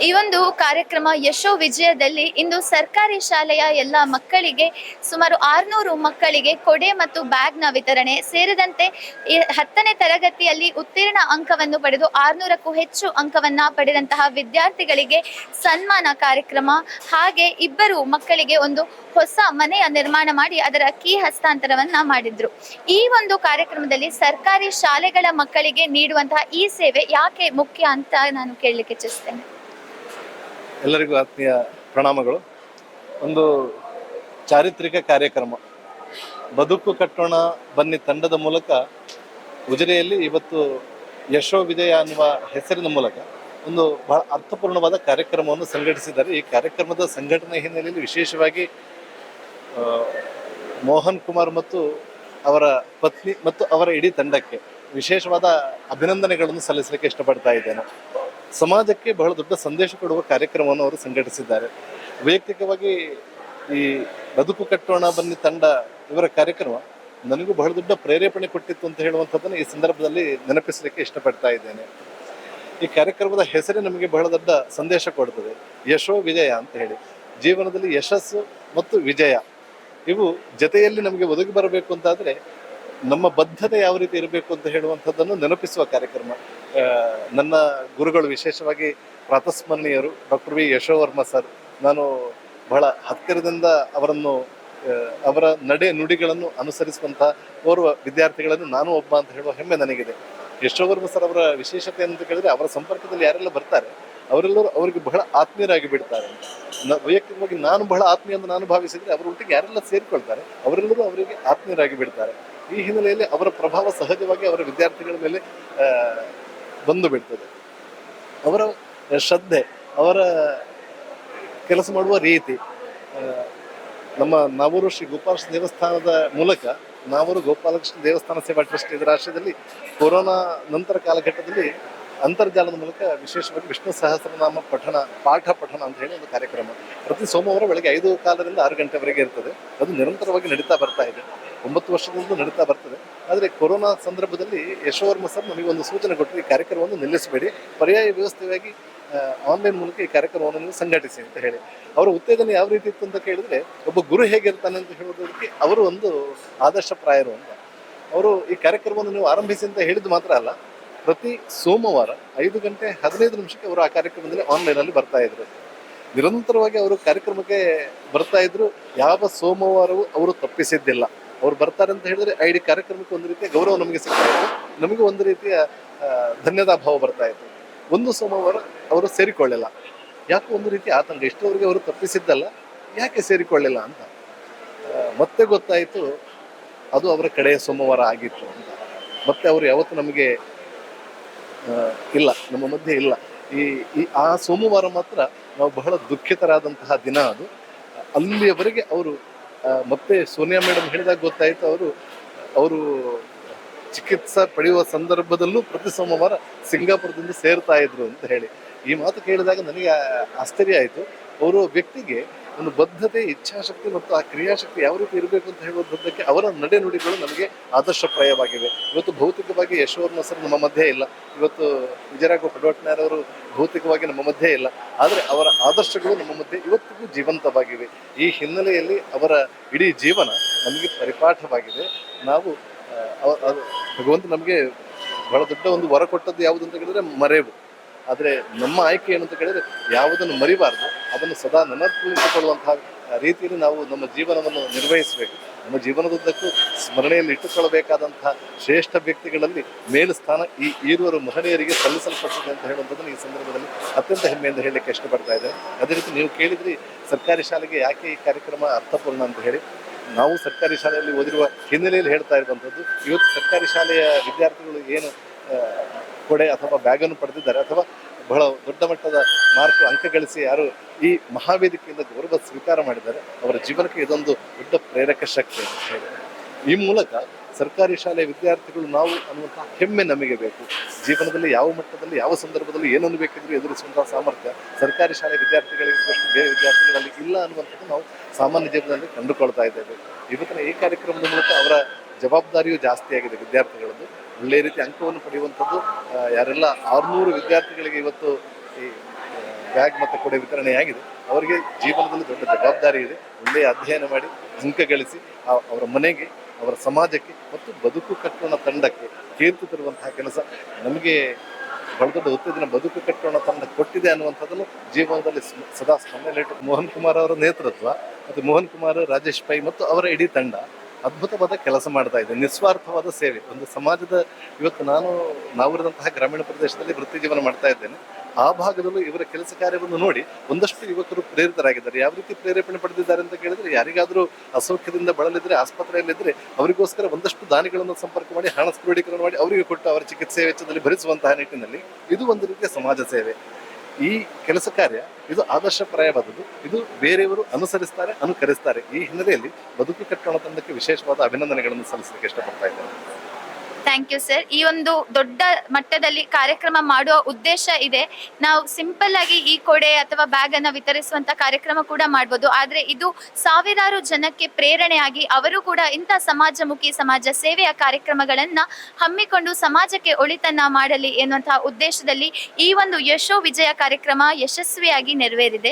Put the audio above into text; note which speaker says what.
Speaker 1: ಈ ಒಂದು ಕಾರ್ಯಕ್ರಮ ಯಶೋ ವಿಜಯದಲ್ಲಿ ಇಂದು ಸರ್ಕಾರಿ ಶಾಲೆಯ ಎಲ್ಲ ಮಕ್ಕಳಿಗೆ, ಸುಮಾರು ಆರುನೂರು ಮಕ್ಕಳಿಗೆ ಕೊಡೆ ಮತ್ತು ಬ್ಯಾಗ್ನ ವಿತರಣೆ ಸೇರಿದಂತೆ ಹತ್ತನೇ ತರಗತಿಯಲ್ಲಿ ಉತ್ತೀರ್ಣ ಅಂಕವನ್ನು ಪಡೆದು ಆರುನೂರಕ್ಕೂ ಹೆಚ್ಚು ಅಂಕವನ್ನ ಪಡೆದಂತಹ ವಿದ್ಯಾರ್ಥಿಗಳಿಗೆ ಸನ್ಮಾನ ಕಾರ್ಯಕ್ರಮ. ಹಾಗೆ ಇಬ್ಬರು ಮಕ್ಕಳಿಗೆ ಒಂದು ಹೊಸ ಮನೆಯ ನಿರ್ಮಾಣ ಮಾಡಿ ಅದರ ಕೀ ಹಸ್ತಾಂತರವನ್ನ ಮಾಡಿದ್ರು. ಈ ಒಂದು ಕಾರ್ಯಕ್ರಮದಲ್ಲಿ ಸರ್ಕಾರಿ ಶಾಲೆಗಳ ಮಕ್ಕಳಿಗೆ ನೀಡುವಂತಹ ಈ ಸೇವೆ ಯಾಕೆ ಮುಖ್ಯ ಅಂತ ನಾನು ಕೇಳಲಿಕ್ಕೆ ಇಚ್ಛಿಸ್ತೇನೆ.
Speaker 2: ಎಲ್ಲರಿಗೂ ಆತ್ಮೀಯ ಪ್ರಣಾಮಗಳು. ಒಂದು ಚಾರಿತ್ರಿಕ ಕಾರ್ಯಕ್ರಮ. ಬದುಕು ಕಟ್ಟೋಣ ಬನ್ನಿ ತಂಡದ ಮೂಲಕ. ಉಜಿರೆಯಲ್ಲಿ ಇವತ್ತು ಯಶೋ ವಿಜಯ ಅನ್ನುವ ಹೆಸರಿನ ಮೂಲಕ ಒಂದು ಬಹಳ ಅರ್ಥಪೂರ್ಣವಾದ ಕಾರ್ಯಕ್ರಮವನ್ನು ಸಂಘಟಿಸಿದ್ದಾರೆ. ಈ ಕಾರ್ಯಕ್ರಮದ ಸಂಘಟನೆ ಹಿನ್ನೆಲೆಯಲ್ಲಿ ವಿಶೇಷವಾಗಿ ಮೋಹನ್ ಕುಮಾರ್ ಮತ್ತು ಅವರ ಪತ್ನಿ ಮತ್ತು ಅವರ ಇಡೀ ತಂಡಕ್ಕೆ ವಿಶೇಷವಾದ ಅಭಿನಂದನೆಗಳನ್ನು ಸಲ್ಲಿಸಲಿಕ್ಕೆ ಇಷ್ಟಪಡ್ತಾ ಇದ್ದೇನೆ. ಸಮಾಜಕ್ಕೆ ಬಹಳ ದೊಡ್ಡ ಸಂದೇಶ ಕೊಡುವ ಕಾರ್ಯಕ್ರಮವನ್ನು ಅವರು ಸಂಘಟಿಸಿದ್ದಾರೆ. ವೈಯಕ್ತಿಕವಾಗಿ ಈ ಬದುಕು ಕಟ್ಟೋಣ ಬನ್ನಿ ತಂಡ ಇವರ ಕಾರ್ಯಕ್ರಮ ನನಗೂ ಬಹಳ ದೊಡ್ಡ ಪ್ರೇರೇಪಣೆ ಕೊಟ್ಟಿತ್ತು ಅಂತ ಹೇಳುವಂಥದ್ದನ್ನು ಈ ಸಂದರ್ಭದಲ್ಲಿ ನೆನಪಿಸಲಿಕ್ಕೆ ಇಷ್ಟಪಡ್ತಾ ಇದ್ದೇನೆ. ಈ ಕಾರ್ಯಕ್ರಮದ ಹೆಸರೇ ನಮಗೆ ಬಹಳ ದೊಡ್ಡ ಸಂದೇಶ ಕೊಡ್ತದೆ. ಯಶೋ ವಿಜಯ ಅಂತ ಹೇಳಿ. ಜೀವನದಲ್ಲಿ ಯಶಸ್ಸು ಮತ್ತು ವಿಜಯ ಇವು ಜೊತೆಯಲ್ಲಿ ನಮಗೆ ಒದಗಿ ಬರಬೇಕು ಅಂತಾದ್ರೆ ನಮ್ಮ ಬದ್ಧತೆ ಯಾವ ರೀತಿ ಇರಬೇಕು ಅಂತ ಹೇಳುವಂಥದ್ದನ್ನು ನೆನಪಿಸುವ ಕಾರ್ಯಕ್ರಮ. ನನ್ನ ಗುರುಗಳು ವಿಶೇಷವಾಗಿ ಪ್ರಾತಸ್ಮರಣೀಯರು ಡಾಕ್ಟರ್ ವಿ ಯಶೋವರ್ಮ ಸರ್, ನಾನು ಬಹಳ ಹತ್ತಿರದಿಂದ ಅವರನ್ನು ಅವರ ನಡೆ ನುಡಿಗಳನ್ನು ಅನುಸರಿಸುವಂತಹ ಓರ್ವ ವಿದ್ಯಾರ್ಥಿಗಳನ್ನು ನಾನು ಒಬ್ಬ ಅಂತ ಹೇಳುವ ಹೆಮ್ಮೆ ನನಗಿದೆ. ಯಶೋವರ್ಮ ಸರ್ ಅವರ ವಿಶೇಷತೆ ಅಂತ ಕೇಳಿದ್ರೆ ಅವರ ಸಂಪರ್ಕದಲ್ಲಿ ಯಾರೆಲ್ಲ ಬರ್ತಾರೆ, ಅವರೆಲ್ಲರೂ ಅವರಿಗೆ ಬಹಳ ಆತ್ಮೀಯರಾಗಿ ಬಿಡ್ತಾರೆ. ವೈಯಕ್ತಿಕವಾಗಿ ನಾನು ಬಹಳ ಆತ್ಮೀಯ ಅಂತ ನಾನು ಭಾವಿಸಿದ್ರೆ ಅವರ ಒಟ್ಟಿಗೆ ಯಾರೆಲ್ಲ ಸೇರಿಕೊಳ್ತಾರೆ, ಅವರೆಲ್ಲರೂ ಅವರಿಗೆ ಆತ್ಮೀಯರಾಗಿ ಬಿಡ್ತಾರೆ. ಈ ಹಿನ್ನೆಲೆಯಲ್ಲಿ ಅವರ ಪ್ರಭಾವ ಸಹಜವಾಗಿ ಅವರ ವಿದ್ಯಾರ್ಥಿಗಳ ಮೇಲೆ ಬಂದು ಬಿಡ್ತದೆ ಅವರ ಶ್ರದ್ಧೆ, ಅವರ ಕೆಲಸ ಮಾಡುವ ರೀತಿ ನಮ್ಮ ನಾವೂರು ಶ್ರೀ ಗೋಪಾಲಕೃಷ್ಣ ದೇವಸ್ಥಾನದ ಮೂಲಕ, ನಾವೂರು ಗೋಪಾಲಕೃಷ್ಣ ದೇವಸ್ಥಾನ ಸೇವಾ ಟ್ರಸ್ಟ್ ಇದರ ರಾಷ್ಟ್ರದಲ್ಲಿ ಕೊರೋನಾ ನಂತರ ಕಾಲಘಟ್ಟದಲ್ಲಿ ಅಂತರ್ಜಾಲದ ಮೂಲಕ ವಿಶೇಷವಾಗಿ ವಿಷ್ಣು ಸಹಸ್ರನಾಮ ಪಠಣ, ಪಾಠ ಪಠಣ ಅಂತ ಹೇಳಿ ಒಂದು ಕಾರ್ಯಕ್ರಮ. ಪ್ರತಿ ಸೋಮವಾರ ಬೆಳಗ್ಗೆ ಐದು ಕಾಲದಿಂದ ಆರು ಗಂಟೆವರೆಗೆ ಇರ್ತದೆ. ಅದು ನಿರಂತರವಾಗಿ ನಡೀತಾ ಬರ್ತಾ ಇದೆ. ಒಂಬತ್ತು ವರ್ಷದಿಂದ ನಡೀತಾ ಬರ್ತದೆ. ಆದರೆ ಕೊರೋನಾ ಸಂದರ್ಭದಲ್ಲಿ ಯಶೋವರ್ಮ ಸರ್ ನಮಗೆ ಒಂದು ಸೂಚನೆ ಕೊಟ್ಟರು ಈ ಕಾರ್ಯಕ್ರಮವನ್ನು ನಿಲ್ಲಿಸಬೇಡಿ. ಪರ್ಯಾಯ ವ್ಯವಸ್ಥೆಯಾಗಿ ಆನ್ಲೈನ್ ಮೂಲಕ ಈ ಕಾರ್ಯಕ್ರಮವನ್ನು ಸಂಘಟಿಸಿ ಅಂತ ಹೇಳಿ. ಅವರ ಉತ್ತೇಜನ ಯಾವ ರೀತಿ ಇತ್ತು ಅಂತ ಕೇಳಿದ್ರೆ, ಒಬ್ಬ ಗುರು ಹೇಗಿರ್ತಾನೆ ಅಂತ ಹೇಳೋದಕ್ಕೆ ಅವರು ಒಂದು ಆದರ್ಶಪ್ರಾಯರು ಅಂತ. ಅವರು ಈ ಕಾರ್ಯಕ್ರಮವನ್ನು ನೀವು ಆರಂಭಿಸಿ ಅಂತ ಹೇಳಿದ್ದು ಮಾತ್ರ ಅಲ್ಲ, ಪ್ರತಿ ಸೋಮವಾರ ಐದು ಗಂಟೆ ಹದಿನೈದು ನಿಮಿಷಕ್ಕೆ ಅವರು ಆ ಕಾರ್ಯಕ್ರಮದಲ್ಲಿ ಆನ್ಲೈನಲ್ಲಿ ಬರ್ತಾ ಇದ್ರು. ನಿರಂತರವಾಗಿ ಅವರು ಕಾರ್ಯಕ್ರಮಕ್ಕೆ ಬರ್ತಾ ಇದ್ರು. ಯಾವ ಸೋಮವಾರವೂ ಅವರು ತಪ್ಪಿಸಿದ್ದಿಲ್ಲ. ಅವ್ರು ಬರ್ತಾರೆ ಅಂತ ಹೇಳಿದ್ರೆ ಐಡಿ ಕಾರ್ಯಕ್ರಮಕ್ಕೆ ಒಂದು ರೀತಿಯ ಗೌರವ ನಮಗೆ ಸಿಗ್ತಾ ಇತ್ತು. ನಮಗೆ ಒಂದು ರೀತಿಯ ಧನ್ಯತಾ ಭಾವ ಬರ್ತಾ ಇತ್ತು. ಒಂದು ಸೋಮವಾರ ಅವರು ಸೇರಿಕೊಳ್ಳಿಲ್ಲ. ಯಾಕೋ ಒಂದು ರೀತಿ ಆತಂಕ. ಇಷ್ಟವರೆಗೆ ಅವರು ತಪ್ಪಿಸಿದ್ದಲ್ಲ, ಯಾಕೆ ಸೇರಿಕೊಳ್ಳಿಲ್ಲ ಅಂತ. ಮತ್ತೆ ಗೊತ್ತಾಯಿತು, ಅದು ಅವರ ಕಡೆಯ ಸೋಮವಾರ ಆಗಿತ್ತು ಅಂತ. ಮತ್ತೆ ಅವರು ಯಾವತ್ತು ನಮಗೆ ಇಲ್ಲ, ನಮ್ಮ ಮಧ್ಯೆ ಇಲ್ಲ. ಈ ಈ, ಆ ಸೋಮವಾರ ಮಾತ್ರ ನಾವು ಬಹಳ ದುಃಖಿತರಾದಂತಹ ದಿನ ಅದು. ಅಲ್ಲಿಯವರೆಗೆ ಅವರು ಮತ್ತೆ ಸೋನಿಯಾ ಮೇಡಮ್ ಹೇಳಿದಾಗ ಗೊತ್ತಾಯಿತು, ಅವರು ಅವರು ಚಿಕಿತ್ಸೆ ಪಡೆಯುವ ಸಂದರ್ಭದಲ್ಲೂ ಪ್ರತಿ ಸೋಮವಾರ ಸಿಂಗಾಪುರದಿಂದ ಸೇರ್ತಾ ಇದ್ರು ಅಂತ ಹೇಳಿ. ಈ ಮಾತು ಕೇಳಿದಾಗ ನನಗೆ ಆಶ್ಚರ್ಯ ಆಯಿತು. ಅವರು ವ್ಯಕ್ತಿಗೆ ಒಂದು ಬದ್ಧತೆ, ಇಚ್ಛಾಶಕ್ತಿ ಮತ್ತು ಆ ಕ್ರಿಯಾಶಕ್ತಿ ಯಾವ ರೀತಿ ಇರಬೇಕು ಅಂತ ಹೇಳುವುದಕ್ಕೆ ಅವರ ನಡೆ ನುಡಿಗಳು ನಮಗೆ ಆದರ್ಶಪ್ರಾಯವಾಗಿವೆ. ಇವತ್ತು ಭೌತಿಕವಾಗಿ ಯಶೋವರ್ಮ ಸರ್ ನಮ್ಮ ಮಧ್ಯೆ ಇಲ್ಲ. ಇವತ್ತು ವಿಜಯರಾಘವ ಪಡವಟ್ನಾರವರು ಭೌತಿಕವಾಗಿ ನಮ್ಮ ಮಧ್ಯೆ ಇಲ್ಲ. ಆದರೆ ಅವರ ಆದರ್ಶಗಳು ನಮ್ಮ ಮಧ್ಯೆ ಇವತ್ತಿಗೂ ಜೀವಂತವಾಗಿವೆ. ಈ ಹಿನ್ನೆಲೆಯಲ್ಲಿ ಅವರ ಇಡೀ ಜೀವನ ನಮಗೆ ಪರಿಪಾಠವಾಗಿದೆ. ನಾವು ಭಗವಂತ ನಮಗೆ ಬಹಳ ದೊಡ್ಡ ಒಂದು ವರ ಕೊಟ್ಟದ್ದು ಯಾವುದು ಅಂತ ಕೇಳಿದ್ರೆ ಮರೆವು. ಆದರೆ ನಮ್ಮ ಆಯ್ಕೆ ಏನು ಅಂತ ಕೇಳಿದ್ರೆ ಯಾವುದನ್ನು ಮರಿಬಾರ್ದು, ಅದನ್ನು ಸದಾ ನೆನಪಿಟ್ಟುಕೊಳ್ಳುವಂತಹ ರೀತಿಯಲ್ಲಿ ನಾವು ನಮ್ಮ ಜೀವನವನ್ನು ನಿರ್ವಹಿಸಬೇಕು. ನಮ್ಮ ಜೀವನದುದ್ದಕ್ಕೂ ಸ್ಮರಣೆಯಲ್ಲಿ ಇಟ್ಟುಕೊಳ್ಳಬೇಕಾದಂತಹ ಶ್ರೇಷ್ಠ ವ್ಯಕ್ತಿಗಳಲ್ಲಿ ಮೇಲು ಸ್ಥಾನ ಈ ಈರುವರು ಮಹನೀಯರಿಗೆ ಸಲ್ಲಿಸಲ್ಪಟ್ಟಿದೆ ಅಂತ ಹೇಳುವಂಥದ್ದನ್ನು ಈ ಸಂದರ್ಭದಲ್ಲಿ ಅತ್ಯಂತ ಹೆಮ್ಮೆಯಿಂದ ಹೇಳಲಿಕ್ಕೆ ಇಷ್ಟಪಡ್ತಾ ಇದ್ದೇನೆ. ಅದೇ ರೀತಿ ನೀವು ಕೇಳಿದ್ರಿ ಸರ್ಕಾರಿ ಶಾಲೆಗೆ ಯಾಕೆ ಈ ಕಾರ್ಯಕ್ರಮ ಅರ್ಥಪೂರ್ಣ ಅಂತ ಹೇಳಿ. ನಾವು ಸರ್ಕಾರಿ ಶಾಲೆಯಲ್ಲಿ ಓದಿರುವ ಹಿನ್ನೆಲೆಯಲ್ಲಿ ಹೇಳ್ತಾ ಇರುವಂಥದ್ದು, ಇವತ್ತು ಸರ್ಕಾರಿ ಶಾಲೆಯ ವಿದ್ಯಾರ್ಥಿಗಳು ಏನು ಕೊಡೆ ಅಥವಾ ಬ್ಯಾಗನ್ನು ಪಡೆದಿದ್ದಾರೆ. ಅಥವಾ ಬಹಳ ದೊಡ್ಡ ಮಟ್ಟದ ಮಾರ್ಕ್ ಅಂಕ ಗಳಿಸಿ ಯಾರು ಈ ಮಹಾವೇದಿಕೆಯಿಂದ ಗೌರವ ಸ್ವೀಕಾರ ಮಾಡಿದ್ದಾರೆ. ಅವರ ಜೀವನಕ್ಕೆ ಇದೊಂದು ದೊಡ್ಡ ಪ್ರೇರಕ ಶಕ್ತಿ ಈ ಮೂಲಕ ಸರ್ಕಾರಿ ಶಾಲೆಯ ವಿದ್ಯಾರ್ಥಿಗಳು ನಾವು ಅನ್ನುವಂತಹ ಹೆಮ್ಮೆ ನಮಗೆ ಬೇಕು. ಜೀವನದಲ್ಲಿ ಯಾವ ಮಟ್ಟದಲ್ಲಿ, ಯಾವ ಸಂದರ್ಭದಲ್ಲಿ ಏನನ್ನು ಬೇಕಿದ್ರೂ ಎದುರಿಸುವಂತಹ ಸಾಮರ್ಥ್ಯ ಸರ್ಕಾರಿ ಶಾಲೆ ವಿದ್ಯಾರ್ಥಿಗಳಿಗಿದ್ದಷ್ಟು ಬೇರೆ ವಿದ್ಯಾರ್ಥಿಗಳಲ್ಲಿ ಇಲ್ಲ ಅನ್ನುವಂಥದ್ದು ನಾವು ಸಾಮಾನ್ಯ ಜೀವನದಲ್ಲಿ ಕಂಡುಕೊಳ್ತಾ ಇದ್ದೇವೆ. ಇವತ್ತಿನ ಈ ಕಾರ್ಯಕ್ರಮದ ಮೂಲಕ ಅವರ ಜವಾಬ್ದಾರಿಯು ಜಾಸ್ತಿ ಆಗಿದೆ ವಿದ್ಯಾರ್ಥಿಗಳದ್ದು. ಒಳ್ಳೆಯ ರೀತಿ ಅಂಕವನ್ನು ಪಡೆಯುವಂಥದ್ದು ಯಾರೆಲ್ಲ ಆರುನೂರು ವಿದ್ಯಾರ್ಥಿಗಳಿಗೆ ಇವತ್ತು ಈ ಬ್ಯಾಗ್ ಮತ್ತು ಕೊಡೆ ವಿತರಣೆಯಾಗಿದೆ. ಅವರಿಗೆ ಜೀವನದಲ್ಲಿ ದೊಡ್ಡ ಜವಾಬ್ದಾರಿ ಇದೆ. ಒಳ್ಳೆಯ ಅಧ್ಯಯನ ಮಾಡಿ, ಅಂಕ ಗಳಿಸಿ ಅವರ ಮನೆಗೆ, ಅವರ ಸಮಾಜಕ್ಕೆ ಮತ್ತು ಬದುಕು ಕಟ್ಟೋಣ ತಂಡಕ್ಕೆ ಕೀರ್ತಿ ತರುವಂತಹ ಕೆಲಸ ನಮಗೆ ದೊಡ್ಡ ಉತ್ತೇಜನ ಬದುಕು ಕಟ್ಟೋಣ ತಂಡ ಕೊಟ್ಟಿದೆ ಅನ್ನುವಂಥದ್ದನ್ನು ಜೀವನದಲ್ಲಿ ಸದಾ ಸ್ಮರಣೆಯಲ್ಲಿಟ್ಟು ಮೋಹನ್ ಕುಮಾರ್ ಅವರ ನೇತೃತ್ವ ಮತ್ತು ಮೋಹನ್ ಕುಮಾರ್, ರಾಜೇಶ್ ಪೈ ಮತ್ತು ಅವರ ಇಡೀ ತಂಡ ಅದ್ಭುತವಾದ ಕೆಲಸ ಮಾಡ್ತಾ ಇದೆ. ನಿಸ್ವಾರ್ಥವಾದ ಸೇವೆ. ಒಂದು ಸಮಾಜದ ಇವತ್ತು ನಾನು ನಾವಿರುವಂತಹ ಗ್ರಾಮೀಣ ಪ್ರದೇಶದಲ್ಲಿ ವೃತ್ತಿ ಜೀವನ ಮಾಡ್ತಾ ಇದ್ದೇನೆ. ಆ ಭಾಗದಲ್ಲೂ ಇವರ ಕೆಲಸ ಕಾರ್ಯವನ್ನು ನೋಡಿ ಒಂದಷ್ಟು ಯುವಕರು ಪ್ರೇರಿತರಾಗಿದ್ದಾರೆ. ಯಾವ ರೀತಿ ಪ್ರೇರೇಪಣೆ ಪಡೆದಿದ್ದಾರೆ ಅಂತ ಕೇಳಿದ್ರೆ, ಯಾರಿಗಾದರೂ ಅಸೌಖ್ಯದಿಂದ ಬಳಲಿದ್ರೆ ಆಸ್ಪತ್ರೆಯಲ್ಲಿದ್ದರೆ ಅವರಿಗೋಸ್ಕರ ಒಂದಷ್ಟು ದಾನಿಗಳನ್ನು ಸಂಪರ್ಕ ಮಾಡಿ, ಹಣ ಕ್ರೋಢೀಕರಣ ಮಾಡಿ ಅವರಿಗೆ ಕೊಟ್ಟು ಅವರ ಚಿಕಿತ್ಸೆ ವೆಚ್ಚದಲ್ಲಿ ಭರಿಸುವಂತಹ ನಿಟ್ಟಿನಲ್ಲಿ ಇದು ಒಂದು ರೀತಿಯ ಸಮಾಜ ಸೇವೆ. ಈ ಕೆಲಸ ಕಾರ್ಯ, ಇದು ಆದರ್ಶಪ್ರಾಯವಾದದ್ದು. ಇದು ಬೇರೆಯವರು ಅನುಸರಿಸ್ತಾರೆ, ಅನುಕರಿಸ್ತಾರೆ. ಈ ಹಿನ್ನೆಲೆಯಲ್ಲಿ ಬದುಕು ಕಟ್ಟೋಣ ತಂಡಕ್ಕೆ ವಿಶೇಷವಾದ ಅಭಿನಂದನೆಗಳನ್ನು ಸಲ್ಲಿಸಲಿಕ್ಕೆ ಇಷ್ಟಪಡ್ತಾ ಇದ್ದೇನೆ.
Speaker 1: ಥ್ಯಾಂಕ್ ಯು ಸರ್ ಈ ಒಂದು ದೊಡ್ಡ ಮಟ್ಟದಲ್ಲಿ ಕಾರ್ಯಕ್ರಮ ಮಾಡುವ ಉದ್ದೇಶ ಇದೆ. ನಾವು ಸಿಂಪಲ್ ಆಗಿ ಈ ಕೊಡೆ ಅಥವಾ ಬ್ಯಾಗ್ ಅನ್ನ ವಿತರಿಸುವಂತ ಕಾರ್ಯಕ್ರಮ ಕೂಡ ಮಾಡಬಹುದು ಆದ್ರೆ ಇದು ಸಾವಿರಾರು ಜನಕ್ಕೆ ಪ್ರೇರಣೆಯಾಗಿ ಅವರು ಕೂಡ ಇಂಥ ಸಮಾಜಮುಖಿ, ಸಮಾಜ ಸೇವೆಯ ಕಾರ್ಯಕ್ರಮಗಳನ್ನ ಹಮ್ಮಿಕೊಂಡು ಸಮಾಜಕ್ಕೆ ಒಳಿತನ್ನ ಮಾಡಲಿ ಎನ್ನುವಂತಹ ಉದ್ದೇಶದಲ್ಲಿ ಈ ಒಂದು ಯಶೋ ವಿಜಯ ಕಾರ್ಯಕ್ರಮ ಯಶಸ್ವಿಯಾಗಿ ನೆರವೇರಿದೆ.